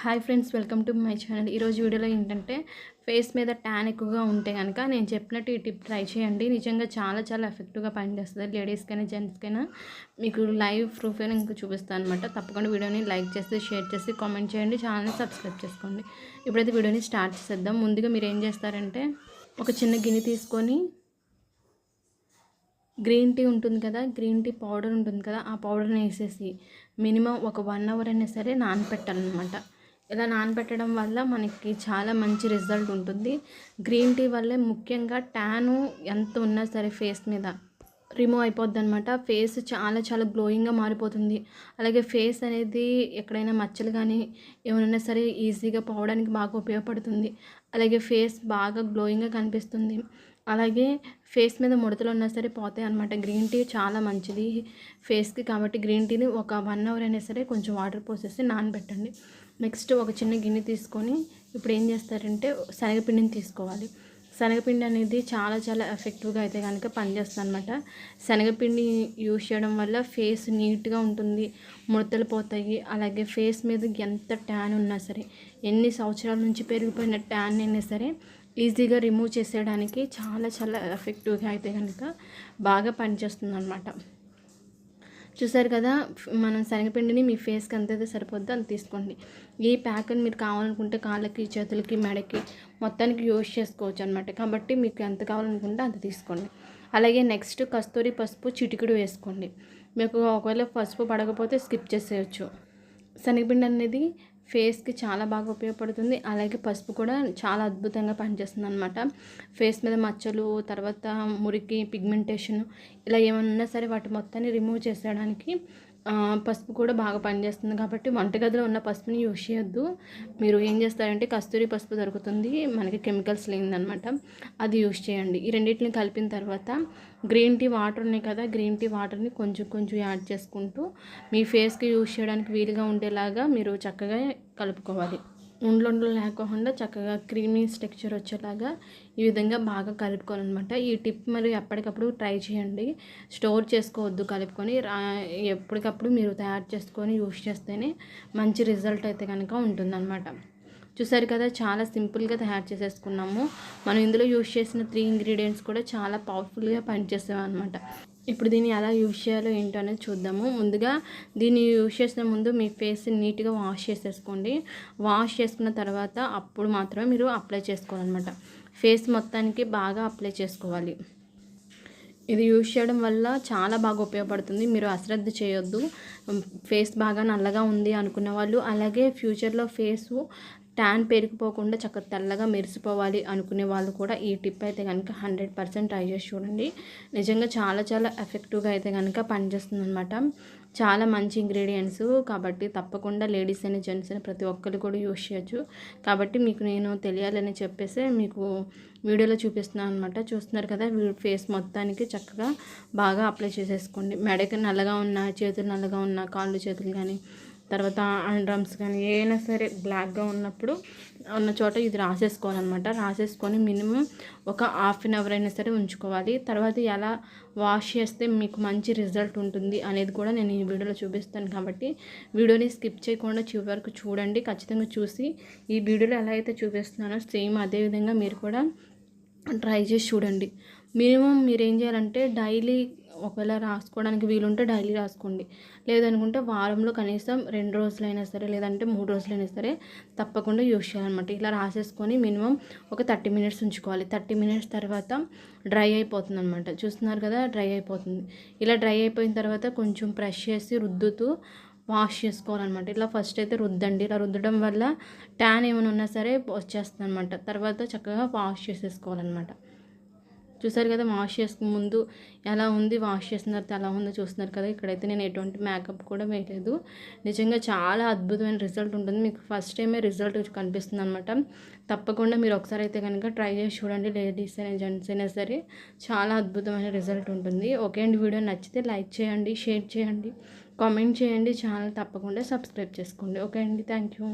Hi friends welcome to my channel. ఈరోజు వీడియోలో ఏంటంటే ఫేస్ మీద ట్యాన్ ఎక్కువగా ఉంటే కనుక నేను చెప్పినట్టు ఈ టిప్ ట్రై చేయండి. నిజంగా చాలా చాలా ఎఫెక్టివ్గా పనిచేస్తుంది లేడీస్కైనా జెంట్స్కైనా మీకు లైవ్ ప్రూఫ్ అయినా ఇంకా చూపిస్తాను అనమాట తప్పకుండా వీడియోని లైక్ చేసి షేర్ చేసి కామెంట్ చేయండి. ఛానల్ని సబ్స్క్రైబ్ చేసుకోండి. ఇప్పుడైతే వీడియోని స్టార్ట్ చేసేద్దాం. ముందుగా మీరు ఏం చేస్తారంటే ఒక చిన్న గిన్నె తీసుకొని గ్రీన్ టీ ఉంటుంది కదా గ్రీన్ టీ పౌడర్ ఉంటుంది కదా ఆ పౌడర్ని వేసేసి మినిమం ఒక వన్ అవర్ అయినా సరే నానపెట్టాలన్నమాట. ఇలా నానబెట్టడం వల్ల మనకి చాలా మంచి రిజల్ట్ ఉంటుంది. గ్రీన్ టీ వల్లే ముఖ్యంగా ట్యాను ఎంత ఉన్నా సరే ఫేస్ మీద రిమూవ్ అయిపోద్ది అనమాట ఫేస్ చాలా చాలా గ్లోయింగ్గా మారిపోతుంది. అలాగే ఫేస్ అనేది ఎక్కడైనా మచ్చలు కానీ ఏమైనా సరే ఈజీగా పోవడానికి బాగా ఉపయోగపడుతుంది. అలాగే ఫేస్ బాగా గ్లోయింగ్గా కనిపిస్తుంది. అలాగే ఫేస్ మీద ముడతలు ఉన్నా సరే పోతాయి అనమాట గ్రీన్ టీ చాలా మంచిది ఫేస్కి కాబట్టి గ్రీన్ టీని ఒక వన్ అవర్ అయినా సరే కొంచెం వాటర్ పోసేసి నానబెట్టండి. నెక్స్ట్ ఒక చిన్న గిన్నె తీసుకొని ఇప్పుడు ఏం చేస్తారంటే శనగపిండిని తీసుకోవాలి. శనగపిండి అనేది చాలా చాలా ఎఫెక్టివ్గా అయితే కనుక పనిచేస్తుంది అనమాట శనగపిండి యూజ్ చేయడం వల్ల ఫేస్ నీట్గా ఉంటుంది ముడతలు పోతాయి. అలాగే ఫేస్ మీద ఎంత ట్యాన్ ఉన్నా సరే ఎన్ని సంవత్సరాల నుంచి పెరిగిపోయిన ట్యాన్ అయినా సరే ఈజీగా రిమూవ్ చేసేయడానికి చాలా చాలా ఎఫెక్టివ్గా అయితే కనుక బాగా పనిచేస్తుంది అనమాట చూసారు కదా మనం శనగపిండిని మీ ఫేస్కి అంతైతే సరిపోద్దో అంత తీసుకోండి. ఈ ప్యాక్ని మీరు కావాలనుకుంటే కాళ్ళకి చేతులకి మెడకి మొత్తానికి యూజ్ చేసుకోవచ్చు అనమాట కాబట్టి మీకు ఎంత కావాలనుకుంటే అంత తీసుకోండి. అలాగే నెక్స్ట్ కస్తూరి పసుపు చిటికుడు వేసుకోండి. మీకు ఒకవేళ పసుపు పడకపోతే స్కిప్ చేసేయచ్చు. శనగపిండి అనేది ఫేస్కి చాలా బాగా ఉపయోగపడుతుంది. అలాగే పసుపు కూడా చాలా అద్భుతంగా పనిచేస్తుంది అనమాట ఫేస్ మీద మచ్చలు తర్వాత మురికి పిగ్మెంటేషన్ ఇలా ఏమన్నా సరే వాటి మొత్తాన్ని రిమూవ్ చేసేయడానికి పసుపు కూడా బాగా పనిచేస్తుంది కాబట్టి వంటగదిలో ఉన్న పసుపుని యూజ్ చేయొద్దు. మీరు ఏం చేస్తారంటే కస్తూరి పసుపు దొరుకుతుంది. మనకి కెమికల్స్ లేదనమాట అది యూజ్ చేయండి. ఈ రెండింటిని కలిపిన తర్వాత గ్రీన్ టీ వాటర్ ఉన్నాయి కదా గ్రీన్ టీ వాటర్ని కొంచెం కొంచెం యాడ్ చేసుకుంటూ మీ ఫేస్కి యూజ్ చేయడానికి వీలుగా ఉండేలాగా మీరు చక్కగా కలుపుకోవాలి. ఉండ్లుండ్లు లేకుండా చక్కగా క్రీమీ స్ట్రక్చర్ వచ్చేలాగా ఈ విధంగా బాగా కలుపుకోవాలన్నమాట. ఈ టిప్ మరి ఎప్పటికప్పుడు ట్రై చేయండి. స్టోర్ చేసుకోవద్దు కలుపుకొని. ఎప్పటికప్పుడు మీరు తయారు చేసుకొని యూస్ చేస్తేనే మంచి రిజల్ట్ అయితే కనుక ఉంటుందన్నమాట. చూసారు కదా చాలా సింపుల్గా తయారు చేసేసుకున్నాము. మనం ఇందులో యూస్ చేసిన త్రీ ఇంగ్రీడియంట్స్ కూడా చాలా పవర్ఫుల్గా పనిచేసేవన్నమాట. అనమాట ఇప్పుడు దీన్ని ఎలా యూజ్ చేయాలో ఏంటో అనేది చూద్దాము. ముందుగా దీన్ని యూజ్ చేసిన ముందు మీ ఫేస్ నీట్గా వాష్ చేసేసుకోండి. వాష్ చేసుకున్న తర్వాత అప్పుడు మాత్రమే మీరు అప్లై చేసుకోవాలన్నమాట. ఫేస్ మొత్తానికి బాగా అప్లై చేసుకోవాలి. ఇది యూజ్ చేయడం వల్ల చాలా బాగా ఉపయోగపడుతుంది. మీరు అశ్రద్ధ చేయొద్దు. ఫేస్ బాగా నల్లగా ఉంది అనుకున్న వాళ్ళు అలాగే ఫ్యూచర్లో ఫేసు ట్యాన్ పేరుకుపోకుండా చక్కగా తెల్లగా మెరిసిపోవాలి అనుకునే వాళ్ళు కూడా ఈ టిప్ అయితే కనుక హండ్రెడ్ పర్సెంట్ ట్రై చేసి చూడండి. నిజంగా చాలా చాలా ఎఫెక్టివ్గా అయితే కనుక పనిచేస్తుంది అనమాట చాలా మంచి ఇంగ్రీడియంట్స్ కాబట్టి తప్పకుండా లేడీస్ అని జెంట్స్ అని ప్రతి ఒక్కరు కూడా యూస్ చేయొచ్చు. కాబట్టి మీకు నేను తెలియాలని చెప్పేసి మీకు వీడియోలో చూపిస్తున్నాను అనమాట చూస్తున్నారు కదా ఫేస్ మొత్తానికి చక్కగా బాగా అప్లై చేసేసుకోండి. మెడకి నల్లగా ఉన్న చేతులు నల్లగా ఉన్న కాళ్ళు చేతులు కానీ తర్వాత డ్రమ్స్ కానీ ఏదైనా సరే బ్లాక్గా ఉన్నప్పుడు ఉన్న చోట ఇది రాసేసుకోవాలన్నమాట. రాసేసుకొని మినిమం ఒక హాఫ్ అన్ అవర్ అయినా సరే ఉంచుకోవాలి. తర్వాత ఎలా వాష్ చేస్తే మీకు మంచి రిజల్ట్ ఉంటుంది అనేది కూడా నేను ఈ వీడియోలో చూపిస్తాను కాబట్టి వీడియోని స్కిప్ చేయకుండా చివరి వరకు చూడండి. ఖచ్చితంగా చూసి ఈ వీడియోలో ఎలా అయితే చూపిస్తున్నానో సేమ్ అదేవిధంగా మీరు కూడా ట్రై చేసి చూడండి. మినిమం మీరు ఏం చేయాలంటే డైలీ ఒకవేళ రాసుకోవడానికి వీలుంటే డైలీ రాసుకోండి. లేదనుకుంటే వారంలో కనీసం రెండు రోజులైనా సరే లేదంటే మూడు రోజులైనా సరే తప్పకుండా యూస్ చేయాలన్నమాట. ఇలా రాసేసుకొని మినిమం ఒక థర్టీ మినిట్స్ ఉంచుకోవాలి. థర్టీ మినిట్స్ తర్వాత డ్రై అయిపోతుంది అనమాట చూస్తున్నారు కదా డ్రై అయిపోతుంది. ఇలా డ్రై అయిపోయిన తర్వాత కొంచెం ప్రెష్ చేసి రుద్దుతూ వాష్ చేసుకోవాలన్నమాట. ఇలా ఫస్ట్ అయితే రుద్దండి. ఇలా రుద్దడం వల్ల ట్యాన్ ఏమైనా ఉన్నా సరే వచ్చేస్తుంది అనమాట తర్వాత చక్కగా వాష్ చేసేసుకోవాలన్నమాట. చూసారు కదా వాష్ చేసుకు ముందు ఎలా ఉంది వాష్ చేసిన తర్వాత ఎలా ఉందో చూస్తున్నారు కదా. ఇక్కడైతే నేను ఎటువంటి మేకప్ కూడా వేయలేదు. నిజంగా చాలా అద్భుతమైన రిజల్ట్ ఉంటుంది. మీకు ఫస్ట్ టైమే రిజల్ట్ కనిపిస్తుంది అనమాట తప్పకుండా మీరు ఒకసారి అయితే కనుక ట్రై చేసి చూడండి. లేడీస్ అయినా జెంట్స్ అయినా సరే చాలా అద్భుతమైన రిజల్ట్ ఉంటుంది. ఓకే అండి వీడియో నచ్చితే లైక్ చేయండి షేర్ చేయండి కామెంట్ చేయండి. ఛానల్ తప్పకుండా సబ్స్క్రైబ్ చేసుకోండి. ఓకే అండి థ్యాంక్ యూ